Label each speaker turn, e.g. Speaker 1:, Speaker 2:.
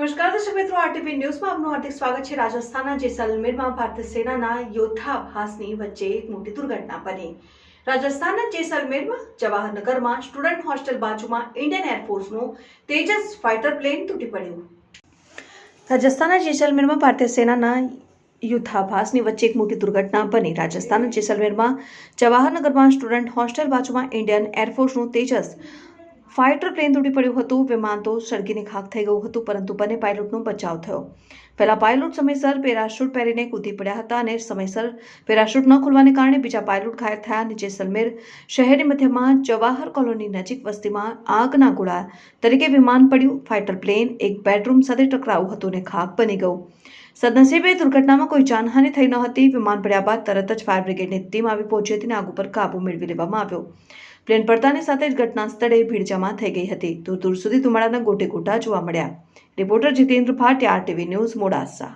Speaker 1: નમસ્કાર, દર્શક મિત્રો આરટીવી ન્યૂઝમાં આપનું હાર્દિક સ્વાગત છે. રાજસ્થાનના જેસલમેરમાં ભારતીય સેનાના યોદ્ધાભાસની વચ્ચે એક મોટી દુર્ઘટના બની. રાજસ્થાનના જેસલમેરમાં જવાહરનગરમાં સ્ટુડન્ટ હોસ્ટેલ બાજુમાં ઇન્ડિયન એરફોર્સનું તેજસ ફાઇટર પ્લેન તૂટી પડ્યું. રાજસ્થાનના જેસલમેરમાં ભારતીય સેનાના યુદ્ધાભાસની વચ્ચે એક મોટી દુર્ઘટના બની. રાજસ્થાનના જેસલમેરમાં જવાહરનગરમાં સ્ટુડન્ટ હોસ્ટેલ બાજુમાં ઇન્ડિયન એરફોર્સનું તેજસ ફાઇટર પ્લેન તૂટી પડ્યું હતું. વિમાન તો સળગીને ખાક થઈ ગયું હતું, પરંતુ બંને પાયલોટનો બચાવ થયો. પહેલા પાયલોટ સમયસર પેરાશૂટ પહેરીને કૂદી પડ્યા હતા અને સમયસર પેરાશૂટ ન ખુલવાને કારણે બીજા પાયલોટ ઘાયલ થયા. અને જેસલમેર શહેરની મધ્યમાં જવાહર કોલોની નજીક વસ્તીમાં આગના ગોળા તરીકે વિમાન પડ્યું. ફાઇટર પ્લેન એક બેડરૂમ સાથે ટકરાવું હતું અને ખાક બની ગયું. સદનસીબે દુર્ઘટનામાં કોઈ જાનહાનિ થઈ ન હતી. વિમાન પડ્યા બાદ તરત જ ફાયર બ્રિગેડની ટીમ આવી પહોંચી હતી અને આગ ઉપર કાબુ મેળવી લેવામાં આવ્યો. પ્લેન પડતાની સાથે જ ઘટના સ્થળે ભીડ જમા થઈ ગઈ હતી. દૂર દૂર સુધી ધુમાડાના ગોટે ગોટા જોવા મળ્યા. Reporter Jitendra Bhatia TV news, Modasa.